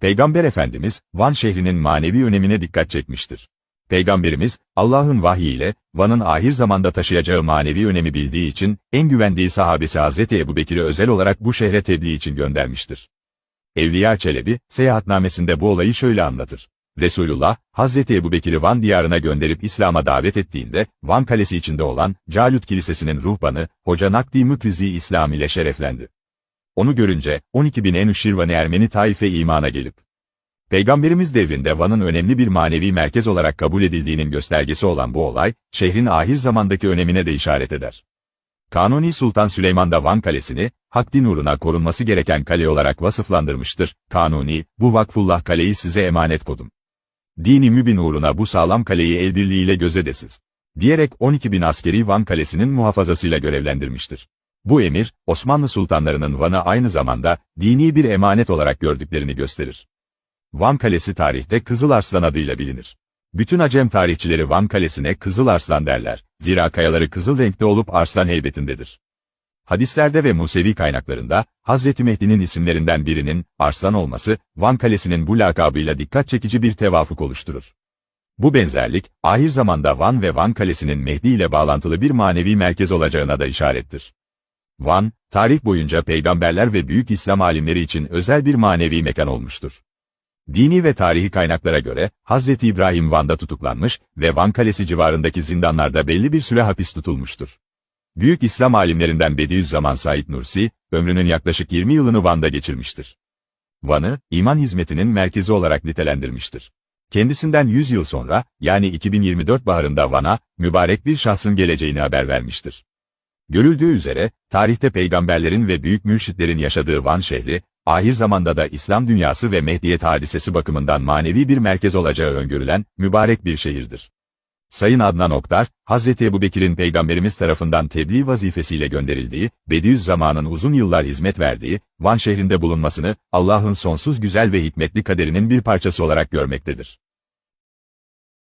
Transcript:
Peygamber Efendimiz, Van şehrinin manevi önemine dikkat çekmiştir. Peygamberimiz, Allah'ın vahyiyle, Van'ın ahir zamanda taşıyacağı manevi önemi bildiği için, en güvendiği sahabesi Hazreti Ebubekir'i özel olarak bu şehre tebliğ için göndermiştir. Evliya Çelebi, seyahatnamesinde bu olayı şöyle anlatır. Resulullah, Hazreti Ebubekir'i Van diyarına gönderip İslam'a davet ettiğinde, Van Kalesi içinde olan, Calut Kilisesi'nin ruhbanı, Hoca Nakdi Mükrizi İslam ile şereflendi. Onu görünce, 12 bin Enüşşirvani Ermeni taife imana gelip, Peygamberimiz devrinde Van'ın önemli bir manevi merkez olarak kabul edildiğinin göstergesi olan bu olay, şehrin ahir zamandaki önemine de işaret eder. Kanuni Sultan Süleyman da Van Kalesi'ni, hak din uğruna korunması gereken kale olarak vasıflandırmıştır. Kanuni, bu vakfullah kaleyi size emanet kodum. Dini mübin uğruna bu sağlam kaleyi el birliğiyle gözedesiz. Diyerek 12 bin askeri Van Kalesi'nin muhafazasıyla görevlendirmiştir. Bu emir, Osmanlı sultanlarının Van'ı aynı zamanda, dini bir emanet olarak gördüklerini gösterir. Van Kalesi tarihte Kızıl Arslan adıyla bilinir. Bütün Acem tarihçileri Van Kalesi'ne Kızıl Arslan derler. Zira kayaları kızıl renkte olup arslan heybetindedir. Hadislerde ve Musevi kaynaklarında, Hazreti Mehdi'nin isimlerinden birinin, Arslan olması, Van Kalesi'nin bu lakabıyla dikkat çekici bir tevafuk oluşturur. Bu benzerlik, ahir zamanda Van ve Van Kalesi'nin Mehdi ile bağlantılı bir manevi merkez olacağına da işarettir. Van, tarih boyunca peygamberler ve büyük İslam alimleri için özel bir manevi mekan olmuştur. Dini ve tarihi kaynaklara göre, Hazreti İbrahim Van'da tutuklanmış ve Van Kalesi civarındaki zindanlarda belli bir süre hapis tutulmuştur. Büyük İslam alimlerinden Bediüzzaman Said Nursi, ömrünün yaklaşık 20 yılını Van'da geçirmiştir. Van'ı, iman hizmetinin merkezi olarak nitelendirmiştir. Kendisinden 100 yıl sonra, yani 2024 baharında Van'a, mübarek bir şahsın geleceğini haber vermiştir. Görüldüğü üzere, tarihte peygamberlerin ve büyük mürşitlerin yaşadığı Van şehri, ahir zamanda da İslam dünyası ve Mehdiyet hadisesi bakımından manevi bir merkez olacağı öngörülen, mübarek bir şehirdir. Sayın Adnan Oktar, Hazreti Ebubekir'in Peygamberimiz tarafından tebliğ vazifesiyle gönderildiği, Bediüzzaman'ın uzun yıllar hizmet verdiği, Van şehrinde bulunmasını, Allah'ın sonsuz güzel ve hikmetli kaderinin bir parçası olarak görmektedir.